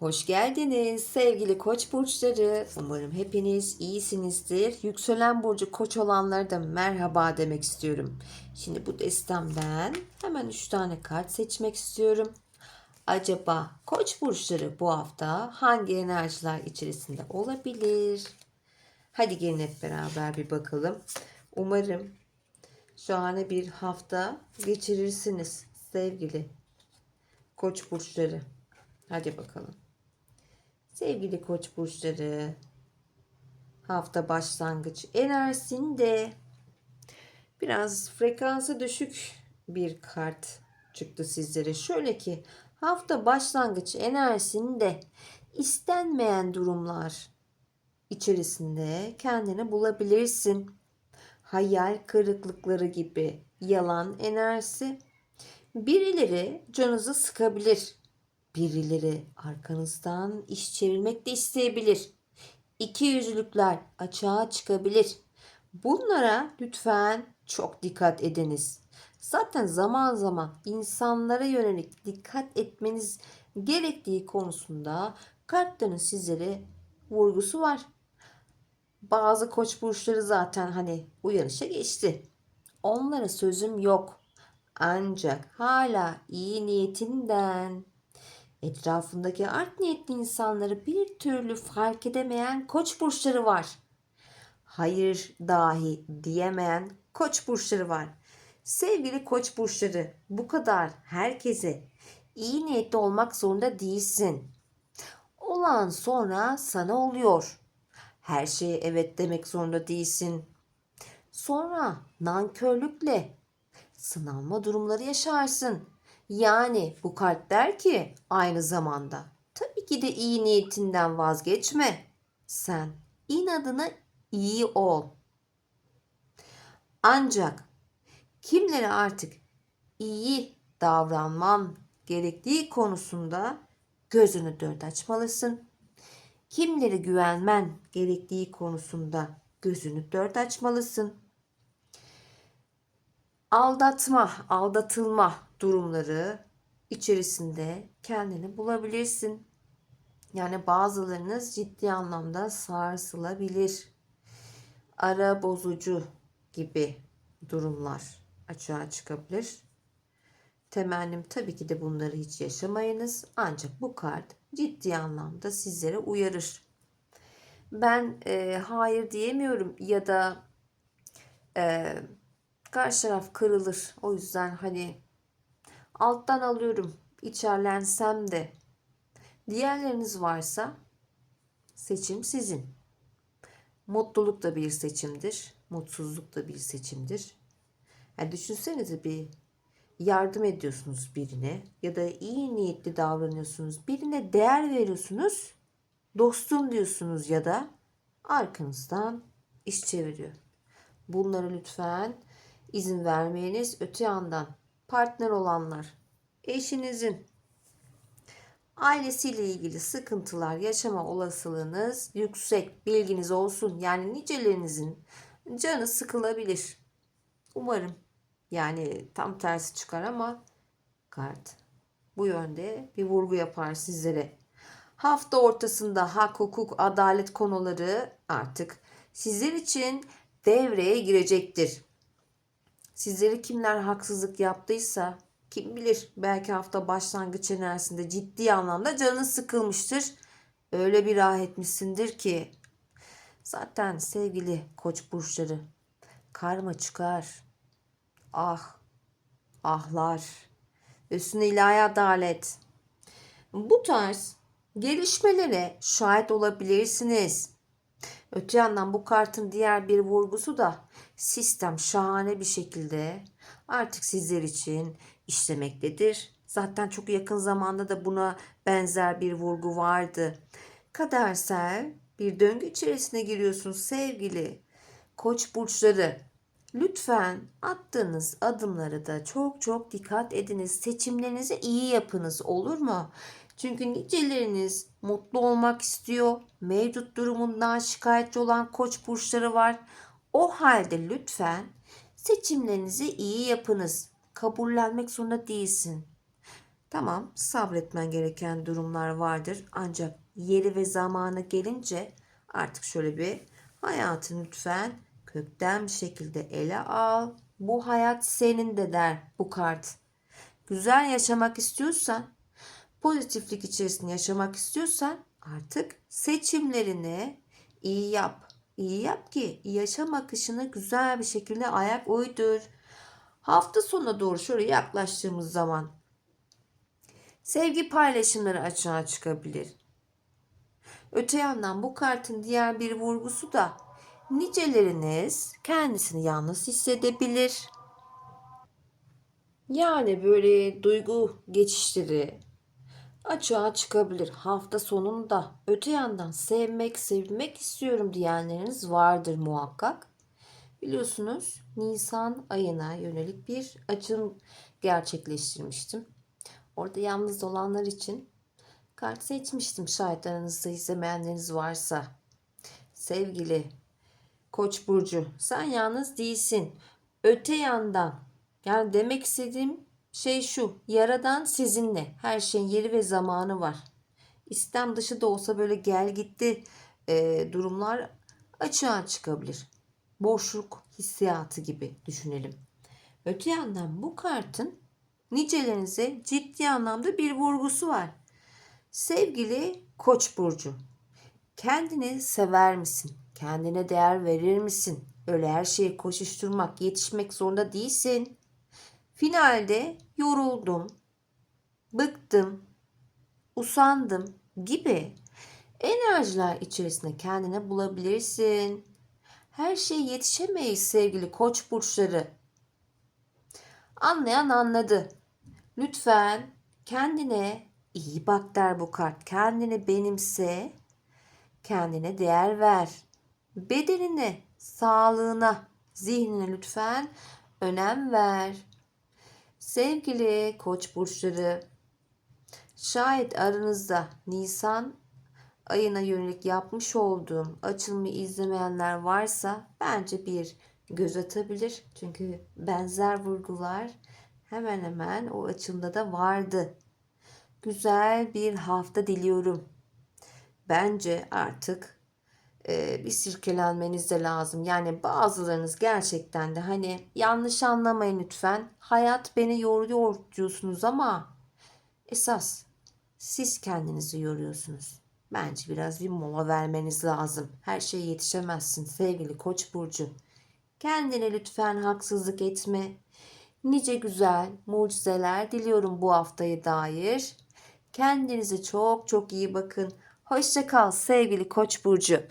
Hoş geldiniz sevgili koç burçları. Umarım hepiniz iyisinizdir. Yükselen burcu koç olanlara da merhaba demek istiyorum. Şimdi bu destemden hemen 3 tane kart seçmek istiyorum. Acaba koç burçları bu hafta hangi enerjiler içerisinde olabilir? Hadi gelin hep beraber bir bakalım. Umarım şahane bir hafta geçirirsiniz sevgili koç burçları. Hadi bakalım. Sevgili koç burçları, hafta başlangıç enerjisinde biraz frekansı düşük bir kart çıktı sizlere. Şöyle ki hafta başlangıç enerjisinde istenmeyen durumlar içerisinde kendini bulabilirsin. Hayal kırıklıkları gibi yalan enerjisi birileri canınızı sıkabilir. Birileri arkanızdan iş çevirmek de isteyebilir. İki yüzlükler açığa çıkabilir. Bunlara lütfen çok dikkat ediniz. Zaten zaman zaman insanlara yönelik dikkat etmeniz gerektiği konusunda kartların sizlere vurgusu var. Bazı koç burçları zaten hani uyanışa geçti. Onlara sözüm yok. Ancak hala iyi niyetinden Etrafındaki art niyetli insanları bir türlü fark edemeyen koç burçları var. Hayır dahi diyemeyen koç burçları var. Sevgili koç burçları bu kadar herkese iyi niyetli olmak zorunda değilsin. Olan sonra sana oluyor. Her şeye evet demek zorunda değilsin. Sonra nankörlükle sınanma durumları yaşarsın. Yani bu kart der ki aynı zamanda tabii ki de iyi niyetinden vazgeçme. Sen inadına iyi ol. Ancak kimlere artık iyi davranman gerektiği konusunda gözünü dört açmalısın. Kimlere güvenmen gerektiği konusunda gözünü dört açmalısın. Aldatma, aldatılma durumları içerisinde kendini bulabilirsin. Yani bazılarınız ciddi anlamda sarsılabilir. Ara bozucu gibi durumlar açığa çıkabilir. Temennim tabii ki de bunları hiç yaşamayınız. Ancak bu kart ciddi anlamda sizlere uyarır. Ben e, hayır diyemiyorum ya da e, karşı taraf kırılır. O yüzden hani alttan alıyorum içerlensem de. Diğerleriniz varsa seçim sizin. Mutluluk da bir seçimdir. Mutsuzluk da bir seçimdir. Yani düşünsenize bir yardım ediyorsunuz birine ya da iyi niyetli davranıyorsunuz. Birine değer veriyorsunuz. Dostum diyorsunuz ya da arkanızdan iş çeviriyor. Bunları lütfen izin vermeyiniz. Öte yandan partner olanlar, eşinizin ailesiyle ilgili sıkıntılar yaşama olasılığınız yüksek. Bilginiz olsun. Yani nicelerinizin canı sıkılabilir. Umarım yani tam tersi çıkar ama kart bu yönde bir vurgu yapar sizlere. Hafta ortasında hak, hukuk, adalet konuları artık sizler için devreye girecektir. Sizleri kimler haksızlık yaptıysa kim bilir belki hafta başlangıç enerjisinde ciddi anlamda canın sıkılmıştır. Öyle bir ah etmişsindir ki. Zaten sevgili koç burçları karma çıkar. Ah, ahlar. Üstüne ilahi adalet. Bu tarz gelişmelere şahit olabilirsiniz. Öte yandan bu kartın diğer bir vurgusu da sistem şahane bir şekilde artık sizler için işlemektedir. Zaten çok yakın zamanda da buna benzer bir vurgu vardı. Kadersel bir döngü içerisine giriyorsun sevgili koç burçları. Lütfen attığınız adımları da çok çok dikkat ediniz. Seçimlerinizi iyi yapınız olur mu? Çünkü niceleriniz mutlu olmak istiyor. Mevcut durumundan şikayetçi olan koç burçları var. O halde lütfen seçimlerinizi iyi yapınız. Kabullenmek zorunda değilsin. Tamam, sabretmen gereken durumlar vardır. Ancak yeri ve zamanı gelince artık şöyle bir hayatı lütfen kökten bir şekilde ele al. Bu hayat senin de der bu kart. Güzel yaşamak istiyorsan, pozitiflik içerisinde yaşamak istiyorsan artık seçimlerini iyi yap. İyi yap ki yaşam akışına güzel bir şekilde ayak uydur. Hafta sonuna doğru şöyle yaklaştığımız zaman sevgi paylaşımları açığa çıkabilir. Öte yandan bu kartın diğer bir vurgusu da niceleriniz kendisini yalnız hissedebilir. Yani böyle duygu geçişleri açığa çıkabilir. Hafta sonunda öte yandan sevmek, sevilmek istiyorum diyenleriniz vardır muhakkak. Biliyorsunuz Nisan ayına yönelik bir açım gerçekleştirmiştim. Orada yalnız olanlar için kart seçmiştim şayet aranızda izlemeyenleriniz varsa. Sevgili Koç burcu, sen yalnız değilsin. Öte yandan yani demek istediğim şey şu. Yaradan sizinle. Her şeyin yeri ve zamanı var. İstem dışı da olsa böyle gel gitti e, durumlar açığa çıkabilir. Boşluk hissiyatı gibi düşünelim. Öte yandan bu kartın nicelerinize ciddi anlamda bir vurgusu var. Sevgili Koç burcu, kendini sever misin? Kendine değer verir misin? Öyle her şeye koşuşturmak, yetişmek zorunda değilsin. Finalde yoruldum, bıktım, usandım gibi enerjiler içerisinde kendine bulabilirsin. Her şeye yetişemeyiz sevgili koç burçları. Anlayan anladı. Lütfen kendine iyi bak der bu kart. Kendini benimse, kendine değer ver. Bedenine, sağlığına, zihnine lütfen önem ver. Sevgili koç burçları, şayet aranızda Nisan ayına yönelik yapmış olduğum açılımı izlemeyenler varsa bence bir göz atabilir. Çünkü benzer vurgular hemen hemen o açımda da vardı. Güzel bir hafta diliyorum. Bence artık e, bir sirkelenmeniz de lazım. Yani bazılarınız gerçekten de hani yanlış anlamayın lütfen. Hayat beni yoruyor diyorsunuz ama esas siz kendinizi yoruyorsunuz. Bence biraz bir mola vermeniz lazım. Her şeye yetişemezsin sevgili Koç burcu. Kendine lütfen haksızlık etme. Nice güzel mucizeler diliyorum bu haftaya dair. Kendinize çok çok iyi bakın. Hoşça kal sevgili Koç burcu.